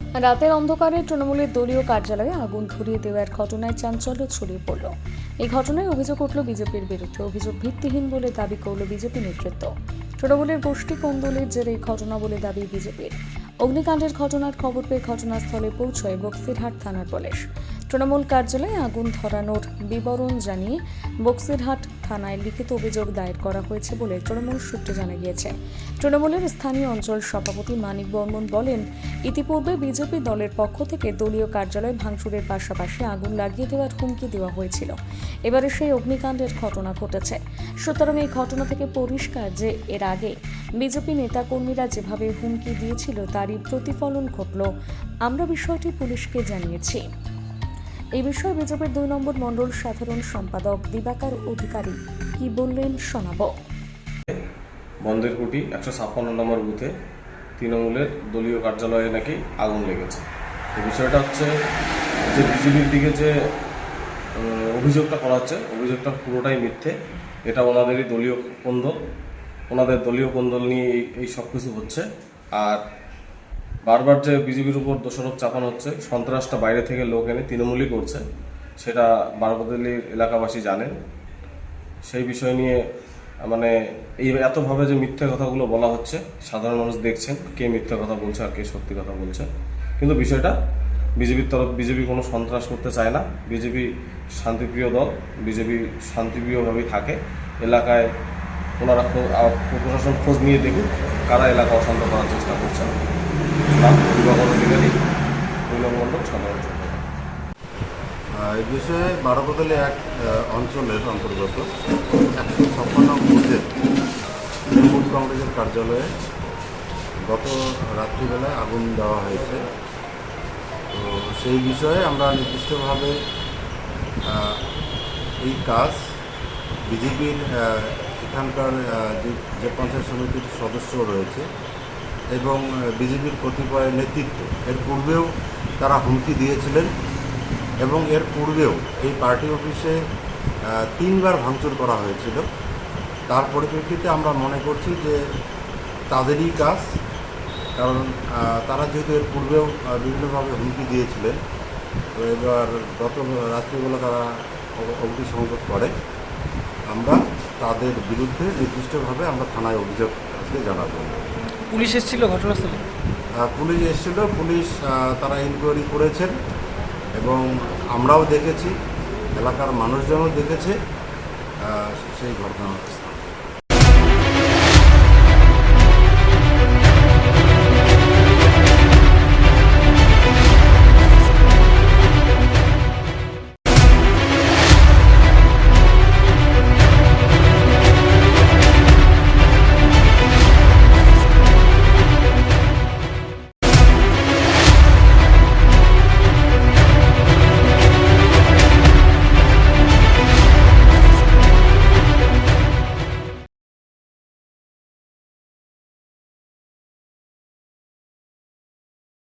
রাতের অন্ধকারে তৃণমূলের দলীয় কার্যালয়ে আগুন ধরিয়ে দেওয়ার ঘটনায় চাঞ্চল্য ছড়িয়ে পড়ল। এই ঘটনায় অভিযোগ উঠল বিজেপির বিরুদ্ধে। অভিযোগ ভিত্তিহীন বলে দাবি করল বিজেপি নেতৃত্ব। তৃণমূলের গোষ্ঠী কোন্দলের জেরে এই ঘটনা বলে দাবি বিজেপির। অগ্নিকাণ্ডের ঘটনার খবর পেয়ে ঘটনাস্থলে পৌঁছয় বক্সিরহাট থানার পুলিশ। তৃণমূল কার্যালয়ে আগুন ধরানোর বিবরণ জানিয়ে বক্সিরহাট থানায় লিখিত অভিযোগ দায়ের করা হয়েছে বলে তৃণমূল সূত্রে জানা গিয়েছে। তৃণমূলের স্থানীয় অঞ্চল সভাপতি মানিক বর্মন বলেন, ইতিপূর্বে বিজেপি দলের পক্ষ থেকে দলীয় কার্যালয় ভাঙচুরের পাশাপাশি আগুন লাগিয়ে দেওয়ার হুমকি দেওয়া হয়েছিল। এবারে সেই অগ্নিকাণ্ডের ঘটনা ঘটেছে। সুতরাং এই ঘটনা থেকে পরিষ্কার যে এর আগে বিজেপি নেতাকর্মীরা যেভাবে হুমকি দিয়েছিল, তারই প্রতিফলন ঘটল। আমরা বিষয়টি পুলিশকে জানিয়েছি। এই বিষয়ে বিজেপির দুই নম্বর মণ্ডল সাধারণ সম্পাদক দিবাকর অধিকারী কি বললেন শোনাবো। বন্দেরকুটি একশো ছাপ্পান্ন নম্বর বুথে তৃণমূলের দলীয় কার্যালয়ে নাকি আগুন লেগেছে। তো বিষয়টা হচ্ছে যে বিজেপির দিকে যে অভিযোগটা করা হচ্ছে, অভিযোগটা পুরোটাই মিথ্যে। এটা ওনাদেরই দলীয় কোন্দল। ওনাদের দলীয় কোন্দল নিয়ে এই সব কিছু হচ্ছে। আর বারবার যে বিজেপির উপর দোষারোপ চাপানো হচ্ছে, সন্ত্রাসটা বাইরে থেকে লোক এনে তৃণমূলই করছে, সেটা বারবদলির এলাকাবাসী জানেন। সেই বিষয় নিয়ে মানে এই এতভাবে যে মিথ্যে কথাগুলো বলা হচ্ছে, সাধারণ মানুষ দেখছেন কে মিথ্যে কথা বলছে আর কে সত্যি কথা বলছে। কিন্তু বিষয়টা বিজেপির তরফ বিজেপি কোনো সন্ত্রাস করতে চায় না। বিজেপি শান্তিপ্রিয় দল বিজেপি শান্তিপ্রিয়ভাবেই থাকে। এলাকায় ওনারা প্রশাসন খোঁজ নিয়ে দেখুক কারা এলাকা অশান্ত করার চেষ্টা করছেন। এই বিষয়ে বারোবদলে এক অঞ্চলের অন্তর্গত একশো ছাপ্পান্ন বুথের তৃণমূল কংগ্রেসের কার্যালয়ে গত রাত্রিবেলায় আগুন দেওয়া হয়েছে। তো সেই বিষয়ে আমরা নির্দিষ্টভাবে এই কাজ বিজেপির এখানকার যে পঞ্চায়েত সমিতির সদস্য রয়েছে এবং বিজেপির কতিপয় নেতৃত্ব। এর পূর্বেও তারা হুমকি দিয়েছিলেন এবং এর পূর্বেও এই পার্টি অফিসে তিনবার ভাঙচুর করা হয়েছিল। তার পরিপ্রেক্ষিতে আমরা মনে করছি যে তাদেরই কাজ, কারণ তারা যেহেতু এর পূর্বেও বিভিন্নভাবে হুমকি দিয়েছিলেন এবার গত রাত্রিবেলা তারা অগ- অগ্নিসংযোগ করে। আমরা তাদের বিরুদ্ধে নির্দিষ্টভাবে আমরা থানায় অভিযোগ আজকে জানাব। পুলিশ এসেছিল ঘটনাস্থলে? পুলিশ এসেছিল, পুলিশ তারা ইনকোয়ারি করেছেন এবং আমরাও দেখেছি, এলাকার মানুষজনও দেখেছে সেই ঘটনা।